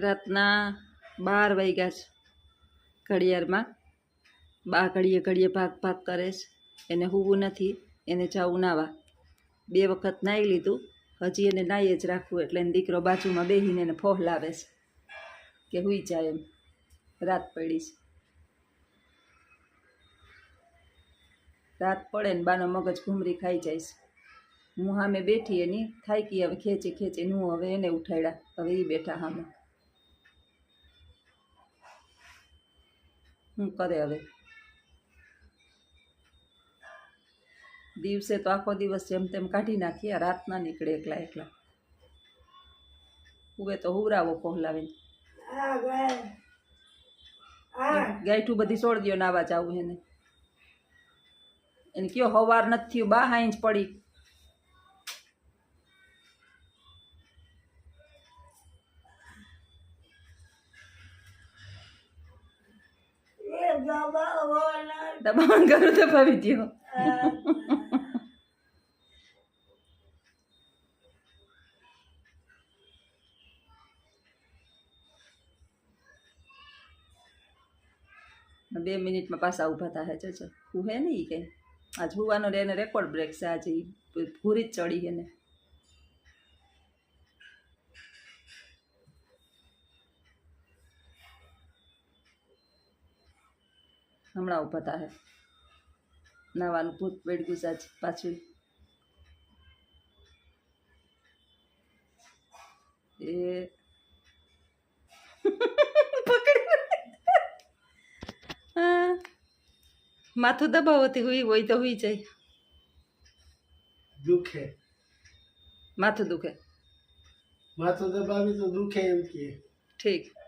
રાતના બાર વાગ્યા છે ઘડિયાળમાં. બા ઘડીએ ઘડીએ ભાગ ભાગ કરે છે. એને હોવું નથી, એને જવું નાવા બે વખત નાહી લીધું, હજી એને નાહીએ જ રાખવું એટલે એને દીકરો બાજુમાં બેસીને એને ફોહલાવે છે કે હુઈ જાય એમ. રાત પડી છે. રાત પડે ને બાનો મગજ ઘૂમરી ખાઈ જાય છે. હું સામે બેઠી એની થાકી હવે ખેંચી ખેંચી હું હવે એને ઉઠાડ્યા હવે એ બેઠા સામે શું કરે હવે? દિવસે તો આખો દિવસ જેમ તેમ કાઢી નાખીએ રાત ના નીકળે એકલા એકલા. હવે તો હુરાવો પહોલાવીને ગાયઠું બધી છોડ દો નાવા જાવું એને એને કયો હવાર નથી થયું બા હાઈંજ પડી. કરું તો ભાવી બે મિનિટમાં પાછા ઊભા થાય છે છે હું હે નહીં કંઈ આજ જોવાનો એને રેકોર્ડ બ્રેક છે, આજે ભૂરી જ ચડી એને હમણાં ઊભા થાય. નાવાનું ભૂત પડ્યું છે પાછું. એ. માથું દબાવતી હુઈ હોય તો હુઈ જાય. દુખે. માથું દુખે. માથું દબાવી તો દુખે એમ કે. ઠીક.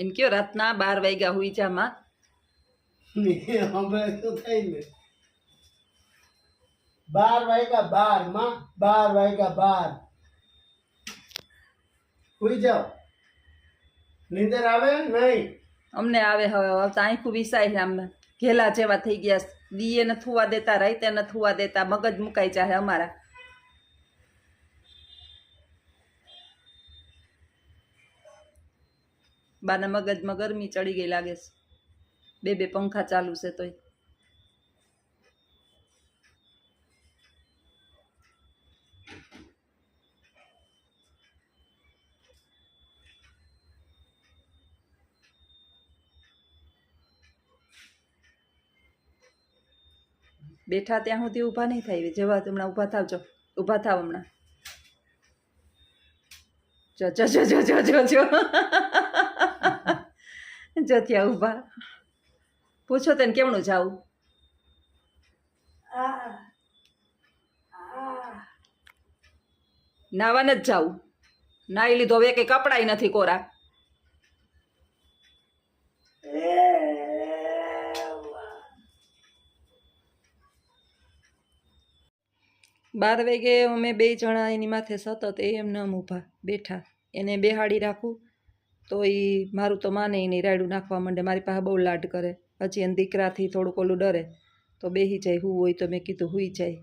એમ કયો રાતના બાર વાગ્યા હોય જા માં. હમણાં તો બાર વાગ્યા બારમાં બાર વાગ્યા બાર. સુઈ જાઓ. નીંદર આવે નહીં? અમને આવે હવે હવે તો આંખું વિસાય છે આમ. ઘેલા જેવા થઈ ગયા. દીએ ને થુવા દેતા રાઈતે ને થુવા દેતા મગજ મુકાઈ જાય અમારા. બાના મગજમાં ગરમી ચડી ગઈ લાગે છે. બે બે પંખા ચાલુ છે તોય. બેઠા ત્યાં સુધી ઊભા નહીં થાય જેવા હમણાં ઊભા થાવજો ઊભા થાવ હમણાં. જો જો જો જો જો જો. જો ત્યાં ઊભા પૂછો તેને કેમનું જાવું? નાવાને જ જાવું. નાઈ લીધો હવે કંઈ કપડાય નથી કોરા. બાર વાગે અમે બે જણા એની માથે સતત એમ નમ ઊભા બેઠા. એને બેહાડી રાખું. તો એ મારું તો માને નહીં, રાયડું નાખવા માંડે, મારી પાસે બહુ લાડ કરે. પછી એને દીકરાથી થોડુંક ઓલું ડરે, તો બેસી જાય, હું હોય તો મેં કીધું હુઈ જાય.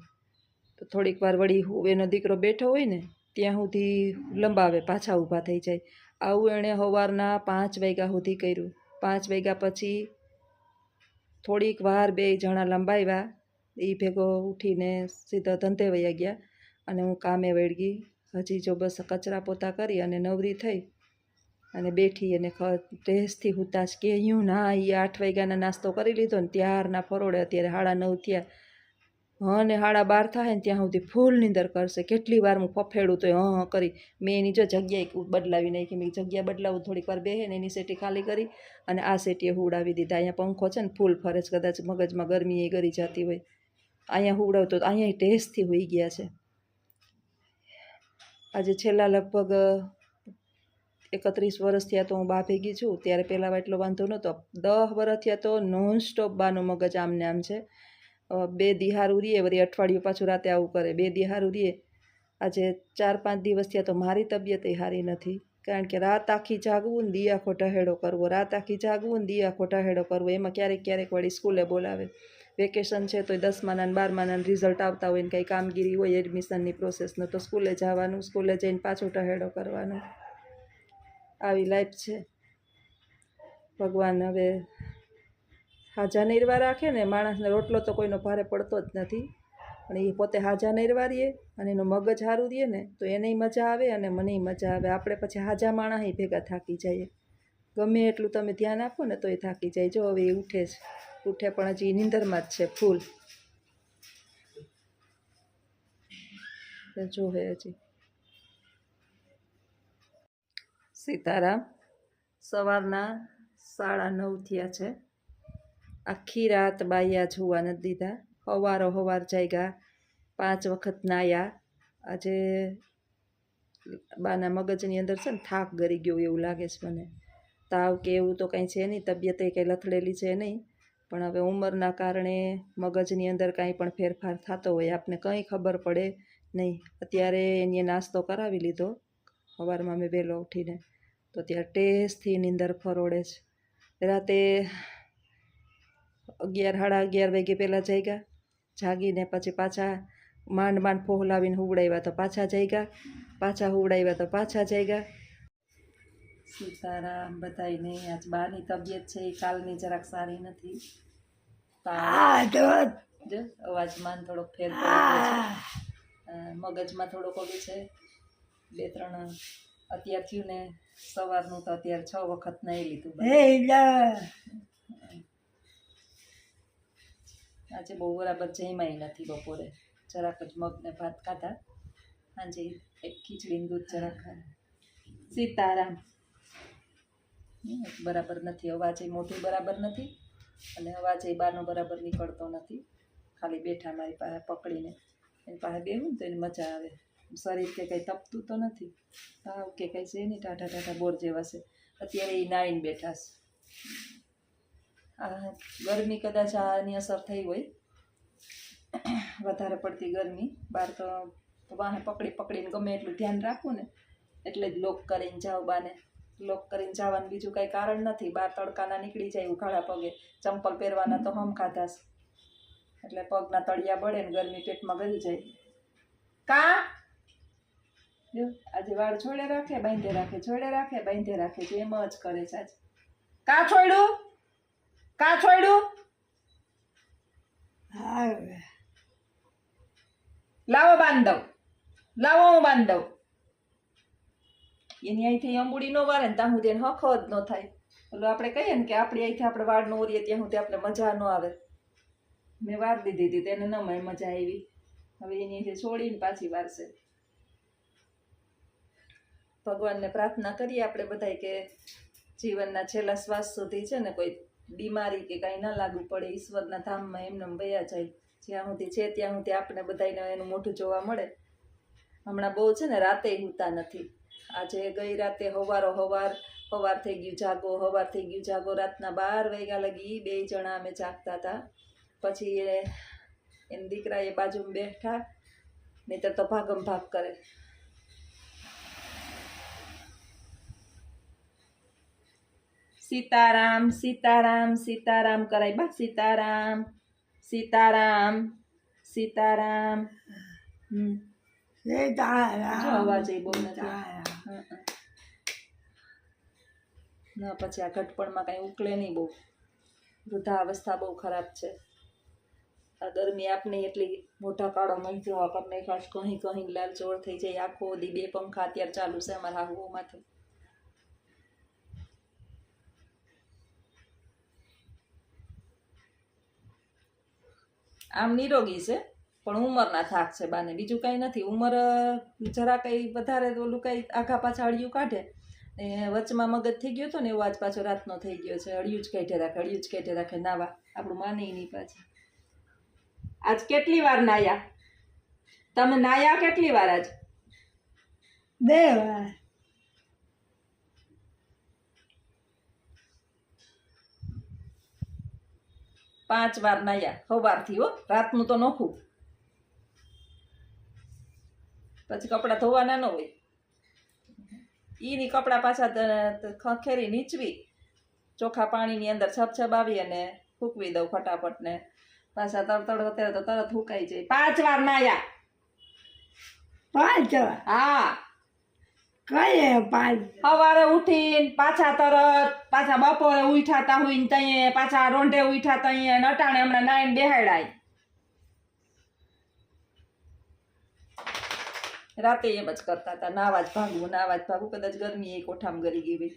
તો થોડીક વાર વળી હું, એનો દીકરો બેઠો હોય ને, ત્યાં સુધી લંબાવે, પાછા ઊભા થઈ જાય. આવું એણે સવારના પાંચ વાગ્યા સુધી કર્યું. પાંચ વાગ્યા પછી થોડીક વાર બે જણા લંબાવ્યા એ ભેગો ઉઠીને સીધા ધંધે વયા ગયા. અને હું કામે વળગી, હજી જો બસ કચરા પોતા કરી અને નવરી થઈ અને બેઠી અને ટેસ્ટથી હુતાશ કે યું ના એ આઠ વાગ્યાના નાસ્તો કરી લીધો ને ત્યારના ફરોડે અત્યારે હાડા નવ થયા. હા ને હાડા બાર થાય ને ત્યાં સુધી ફૂલ નીંદર કરશે. કેટલી વાર હું ફફેડું તો હં કરી. મેં એની જો જગ્યાએ બદલાવી નાખી. મેં જગ્યા બદલાવું, થોડીક વાર બેહે ને એની સેટી ખાલી કરી અને આ સેટીએ હુડાવી દીધા. અહીંયા પંખો છે ને ફૂલ ફરે છે કદાચ મગજમાં ગરમી એ ગરી જતી હોય. અહીંયા હુવડાવતો અહીંયા ટેસ્ટથી હોઈ ગયા છે. આજે છેલ્લા લગભગ એકત્રીસ વર્ષ થયા તો હું બા ભેગી છું, ત્યારે પહેલાં એટલો વાંધો નહોતો. દહ વર્ષ થયા તો નોન સ્ટોપ બાનું મગજ આમને આમ છે. બે દિહાર ઉરીએ, વળી અઠવાડિયું પાછું રાતે આવું કરે. બે દિહારું રીએ આજે ચાર પાંચ દિવસ થયા તો મારી તબિયત એ સારી નથી. કારણ કે રાત આખી જાગવું ને દી આખો ઢહેડો કરવો. રાત આખી જાગવું ને દી આખો ઢહેડો કરવો. એમાં ક્યારેક ક્યારેક વળી સ્કૂલે બોલાવે. વેકેશન છે તોય દસમાના બારમાના રિઝલ્ટ આવતા હોય ને કંઈ કામગીરી હોય એડમિશનની પ્રોસેસનો તો સ્કૂલે જવાનું, સ્કૂલે જઈને પાછો ટહેડો કરવાનો. આવી લાઈફ છે. ભગવાન હવે હાજા નિર્વા રાખે ને માણસને રોટલો તો કોઈનો ભારે પડતો જ નથી. પણ એ પોતે હાજા નિર્વા રહીએ અને એનું મગજ સારું રહે ને તો એને મજા આવે અને મને મજા આવે. આપણે પછી હાજા માણસ ભેગા થાકી જઈએ. ગમે એટલું તમે ધ્યાન આપો ને તો એ થાકી જાય. જો હવે એ ઉઠે છે ઉઠે પણ હજી નીંદરમાં જ છે ફૂલ. જોવે હજી. સીતારામ સવારના સાડા નવ થયા છે. આખી રાત બાયા જોવા નથી દીધા. હવારો હવાર જાગ્યા. પાંચ વખત નાયા. આજે બાના મગજની અંદર છે ને થાક ગરી ગયો એવું લાગે છે મને. તાવ કે એવું તો કંઈ છે નહીં, તબિયત કંઈ લથડેલી છે નહીં. પણ હવે ઉંમરના કારણે મગજની અંદર કાંઈ પણ ફેરફાર થતો હોય, આપને કંઈ ખબર પડે નહીં. અત્યારે એને નાસ્તો કરાવી લીધો. સવારમાં મેં વહેલો ઉઠીને તો ત્યાં ટેસ્ટથી નીંદર ફરોડે છે. રાતે અગિયાર સાડા અગિયાર વાગે પહેલાં જાગ્યા. જાગીને પછી પાછા માંડ માંડ ફોહલાવીને હુવડાવ્યા તો પાછા જાગ્યા. પાછા હુવડાવ્યા તો પાછા જાગ્યા. સીતારામ બધાય નહીં આજ બાની તબિયત છે એ કાલની જરાક સારી નથી. અવાજમાં થોડોક ફેર છે. મગજમાં થોડોક ઓલું છે. બે ત્રણ અત્યાર થયું ને સવારનું તો અત્યારે છ વખત નહીં લીધું આજે બહુ બરાબર જમ્યાય નથી બપોરે. જરાક જ મગને ભાત ખાધા. સાંજે એક ખીચડી દૂધ જરાક સીતારામ. બરાબર નથી. અવાજ એ મોઢું બરાબર નથી અને અવાજ એ બહારનો બરાબર નીકળતો નથી. ખાલી બેઠા મારી પાસે પકડીને. એની પાસે બેહું ને તો એને મજા આવે. શરીર કે કંઈ તપતું તો નથી. તાવ કે કંઈ છે નહીં ટાટા ટાટા બોર જેવા છે. અત્યારે એ નાઈને બેઠા છે. આ ગરમી કદાચ આની અસર થઈ હોય. વધારે પડતી ગરમી. બહાર તો વાહે પકડી પકડીને ગમે એટલું ધ્યાન રાખવું ને, એટલે જ લોક કરીને જાઓ બાને. લોક કરીને જવાનું બીજું કાંઈ કારણ નથી. બહાર તડકાના નીકળી જાય ઉઘાડા પગે. ચંપલ પહેરવાના તો હમ ખાધા છે. એટલે પગના તળિયા બળે ને ગરમી પેટમાં ગળી જાય. કા? જો આજે વાળ છોડે રાખે બાંધે રાખે છોડે રાખે બાંધે રાખે છે એમ જ કરે છે આજે. કા છોડ્યું? કા છોડ્યું? લાવો બાંધવ લાવો હું બાંધવ. એની અહીંથી અંબુડી નો વારે ત્યાં સુધી એને હખો જ ન થાય. એટલે આપણે કહીએ ને કે આપણી અહીંથી આપણે વાળ ન ઓરીએ ત્યાં સુધી આપણે મજા ન આવે. મેં વાર દીધી હતી તેને ન મજા આવી. હવે એની અહીંથી છોડીને પાછી વારશે. ભગવાનને પ્રાર્થના કરીએ આપણે બધાય કે જીવનના છેલ્લા શ્વાસ સુધી છે ને કોઈ બીમારી કે કાંઈ ના લાગુ પડે, ઈશ્વરના ધામમાં એમને વયા જાય. જ્યાં સુધી છે ત્યાં સુધી આપણે બધાને એનું મોઢું જોવા મળે. હમણાં બહુ છે ને રાતે હુતા નથી. આજે ગઈ રાતે હવારો હવાર હવાર થઈ ગયું જાગો, હવાર થઈ ગયું જાગો, રાતના બાર વાગ્યા લગી બે જણા અમે જાગતા હતા. પછી એના દીકરા એ બાજુમાં બેઠા, નહીતર તો ભાગમ ભાગ કરે. સીતારામ સીતારામ સીતારામ કરાય. બા સીતારામ સીતારામ સીતારામ. હમ. અવાજ એ બહુ નથી. ના પછી આ ઘટપણમાં કાંઈ ઉકળે નહીં બહુ. વૃદ્ધા અવસ્થા બહુ ખરાબ છે. આ ગરમી આપની એટલી મોટા કાળો કરી નાખ્યા છે કહી કહી લાલ ચોળ થઈ જાય. આખો દી બે પંખા અત્યારે ચાલુ છે અમારા હાહુઓમાંથી. આમ નિરોગી છે, પણ ઉંમરના થાક છે બાને. બીજું કાંઈ નથી. ઉંમર જરા કંઈ વધારે ઓલું કાંઈ આખા પાછા અળિયું કાઢે. એ વચમાં મગજ થઈ ગયો હતો ને, એવો આજ પાછો રાતનો થઈ ગયો છે. અળિયું જ કાઢે રાખે, અળિયું જ કાઢે રાખે. નાવા આપણું માને નહીં પાછી. આજ કેટલી વાર નાયા? તમે નાયા કેટલી વાર આજ? બે વાર. પાંચ વાર નાયા સવારથી હો રાતનું તો નોખું. પછી કપડાં ધોવાના ન હોય. ઈની કપડાં પાછા ખેરી નીચવી ચોખા પાણીની અંદર છપછપાવી અને ફૂકવી દઉં ફટાફટ ને. પાછા તરતડ અત્યારે તો તરત ફૂંકાઈ જાય. પાંચ વાર નાયા પાંચ હા. કઈ પાંચ સવારે ઉઠીને પાછા તરત પાછા બપોરે ઉઠાતા હોય ને તઈએ પાછા રોંઢે ઉઠાતા અહીંયા ને અટાણે હમણાં નાઈને બેહાડાય રાતે એમ જ કરતા હતા નાવા જ ભાગવું નાવા જ ભાગવું કદાચ ગરમી એ કોઠામાં ગરી ગઈ હોય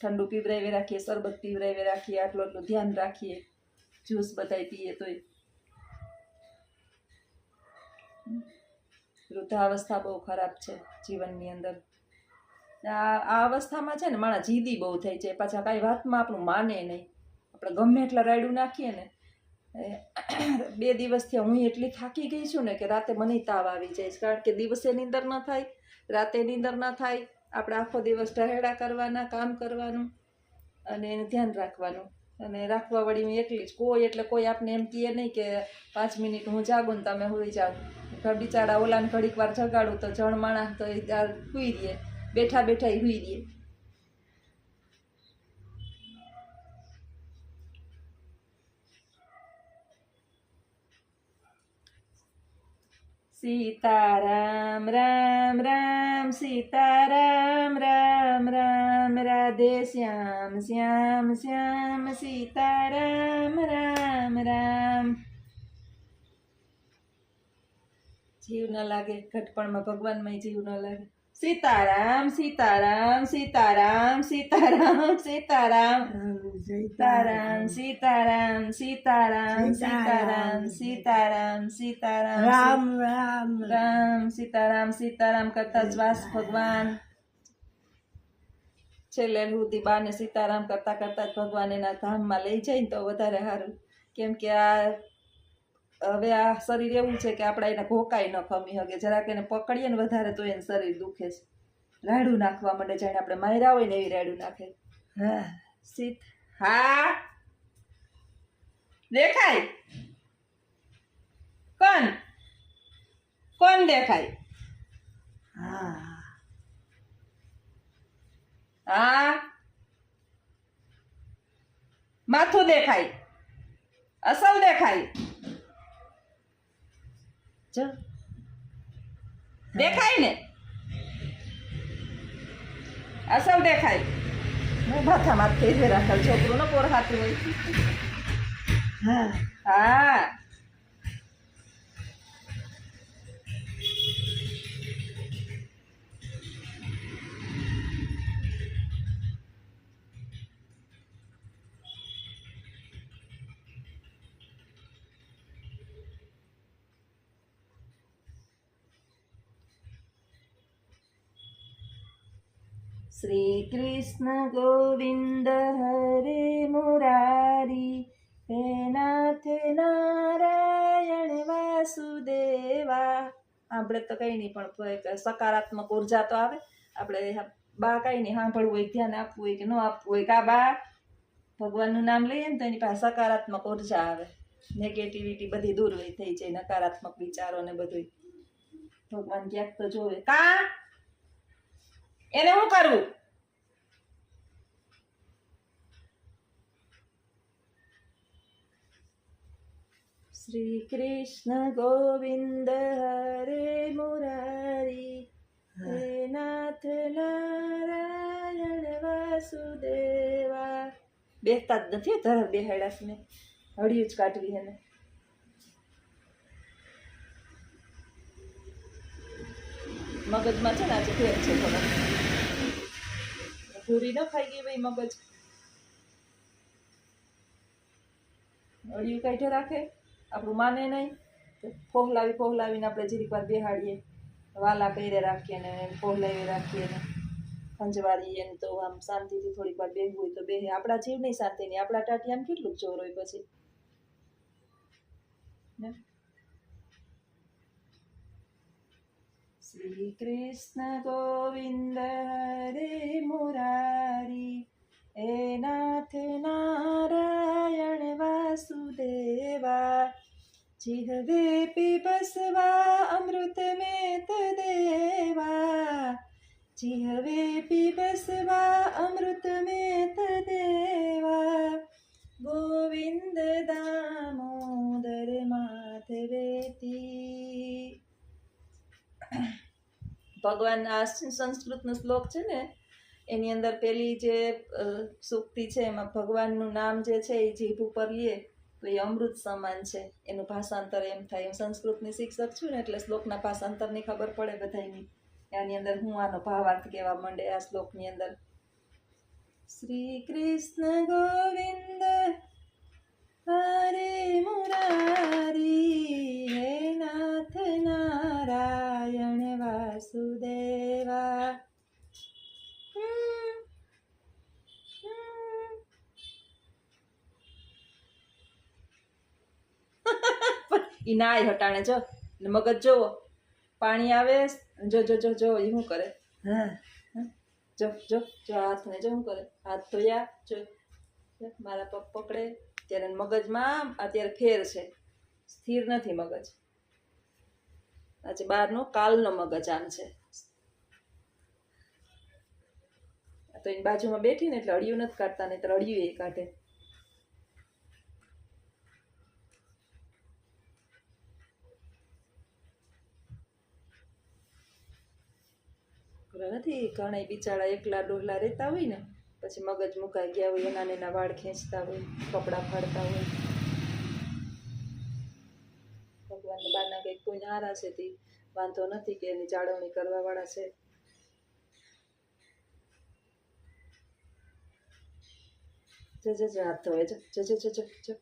ઠંડુ પીવરાવી રાખીએ શરબત પીવરાવી રાખીએ આટલું આટલું ધ્યાન રાખીએ જ્યુસ બધાય પીએ તોય વૃદ્ધાવસ્થા બહુ ખરાબ છે જીવનની અંદર આ અવસ્થામાં છે ને માણસ જીદી બહુ થઈ છે પાછા કાંઈ વાતમાં આપણું માને નહીં. આપણે ગમે એટલા રાયડું નાખીએ ને બે દિવસથી હું એટલી થાકી ગઈ છું ને કે રાતે મને તાવ આવી જાય કારણ કે દિવસે નીંદર ન થાય, રાતે નીંદર ન થાય. આપણે આખો દિવસ ટહેડા કરવાના, કામ કરવાનું અને એનું ધ્યાન રાખવાનું. અને રાખવા વળી હું એકલી જ. કોઈ એટલે કોઈ આપને એમ કહે નહીં કે પાંચ મિનિટ હું જાગું ને તમે હોઈ જાઓ. બિચારા ઓલાને ઘડીક વાર જગાડું તો જણ માણસ તો એ હુઈ રહીએ બેઠા બેઠા હુઈ રહીએ સીતારામ, રામ રામ, સીતારામ, રામ રામ, રાધે શ્યામ શ્યામ શ્યામ, સીતારામ, રામ રામ. જીવ ન લાગે, ઘટપણમાં ભગવાનમાં જીવ ન લાગે. સીતારામ સીતારામ સીતારામ સીતારામ સીતારામ સીતારામ સીતારામ સીતારામ સીતારામ સીતારામ સીતારામ રામ રામ રામ સીતારામ સીતારામ કરતા શ્વાસ ભગવાન છેલ્લે સુધી બાને સીતારામ કરતા કરતા જ ભગવાન એના ધામમાં લઈ જાય ને તો વધારે સારું. કેમ કે આ હવે આ શરીર એવું છે કે આપણે એને ઘોકાઈ ન ખમી શકે જરાક એને પકડીએ ને વધારે તો એને શરીર દુખે છે. રાડું નાખવા માંડે જાણે આપણે માયરા હોય ને એવી રાડું નાખે. હા. સીત. હા. દેખાય? કોણ? કોણ દેખાય? હા. હા. માથું દેખાય? અસલ દેખાય? જો દેખાય ને? અસલ દેખાય. હું ભાથામાં ફેરવે રાખેલ છોકરું ને પોર હાથું હોય. હા. હા. કૃષ્ણ ગોવિંદ હરે મુરારી હે નાથ નારાયણ વાસુદેવા. આપણે તો કંઈ નહીં પણ સકારાત્મક ઊર્જા તો આવે. આપણે બા કંઈ નહીં સાંભળવું હોય, ધ્યાન આપવું હોય કે ન આપવું હોય, કા બા ભગવાનનું નામ લઈએ ને તો એની પાસે સકારાત્મક ઊર્જા આવે. નેગેટિવિટી બધી દૂર થઈ જાય, નકારાત્મક વિચારો ને બધું ભગવાન ક્યાંક તો જોવે, કા? એને શું કરવું શ્રી કૃષ્ણ ગોવિંદ હરે મુરારી હે. નાથ નારાયણ વાસુદેવા. બેસતા જ નથી ધર બેહાડ્યા છે મેં હળિયું જ કાઢવી એને. મગજમાં છે ને આજે ફેર છે થોડો પૂરી ન ખાઈ ગઈ ભાઈ મગજ. અડિયું કાઢે રાખે, આપણું માને નહીં. ફોહલાવી ફોહલાવીને આપણે જીરીક વાર બેહાડીએ. વાલા પહેરે રાખીએ ને ફોહલાવી રાખીએ ને ખંજવારીએ ને તો આમ શાંતિથી થોડીક વાર બેહવું હોય તો બેહે. આપણા જીવની શાંતિ નહીં, આપણા ટાટી આમ કેટલું જોર હોય પછી. ને? श्रीकृष्ण गोविन्द हरे मुरारी हे नाथ नारायण वासुदेवा जिहवे पिबसवा अमृत में देवा जिहवे पिबसवा अमृत में देवा गोविन्द दामोदर मा ભગવાન, આ સંસ્કૃતનો શ્લોક છે ને, એની અંદર પેલી જે સૂક્તિ છે, એમાં ભગવાનનું નામ જે છે, એ જીભ ઉપર લઈએ તો એ અમૃત સમાન છે. એનું ભાષાંતર એમ થાય. હું સંસ્કૃતની શિક્ષક છું ને, એટલે શ્લોકના ભાષાંતરની ખબર પડે બધાની આની અંદર હું આનો ભાવાર્થ કહેવા માંડે આ શ્લોકની અંદર. શ્રી કૃષ્ણ ગોવિંદ, હરે મુરારી. ઈ નાય હટાણે જો. ને મગજ જોવો. પાણી આવે જો જો જો જો એ શું કરે? હા. જો જો જો હાથને જો શું કરે? હાથ ધોયા જો. મારા પગ પકડે. ત્યારે મગજમાં અત્યારે ફેર છે. સ્થિર નથી મગજ. આજે બહારનો કાલનો મગજ આમ છે. તો એની બાજુમાં બેઠી ને એટલે અડિયું નથી કાઢતા નહીં તો અડિયું એ કાઢે ખબર નથી ઘણા બિચારા એકલા ડોહલા રહેતા હોય ને, પછી મગજ મુકાઈ ગયા હોય એના એના વાળ ખેંચતા હોય, કપડાં ફાડતા હોય. ભગવાનને બારના કંઈક કોઈ હારા છે તે વાંધો નથી કે એની જાળવણી કરવાવાળા છે. જો હાથ ધોવે, જો જો જો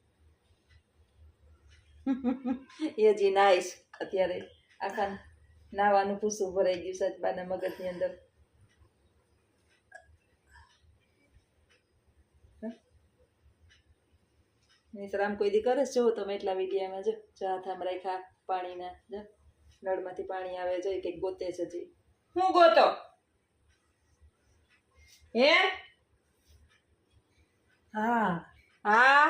અત્યારે. આખા નાવાનું ભૂસું ભરાઈ ગયું સચબાના મગજની અંદર. નહીંતર કોઈ દી કરે જો તમે એટલા વિડીયામાં જો. ચા થામ રાખ્યા પાણીના જો. નળમાંથી પાણી આવે જો કંઈક ગોતે છે જી હું ગોતો? હે. હા? હા.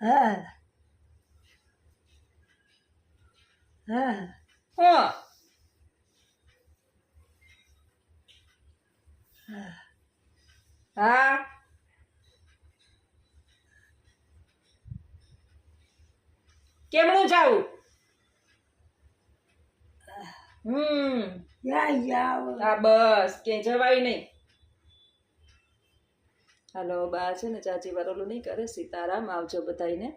હા. હા. હા. હા? કેમનું જાવું હમ. યા યા હા બસ ક્યાંય જવાય નહીં. હાલો બા છે ને ચાચી વાર ઓલું નહીં કરે સીતારામ આવજો બધાયને.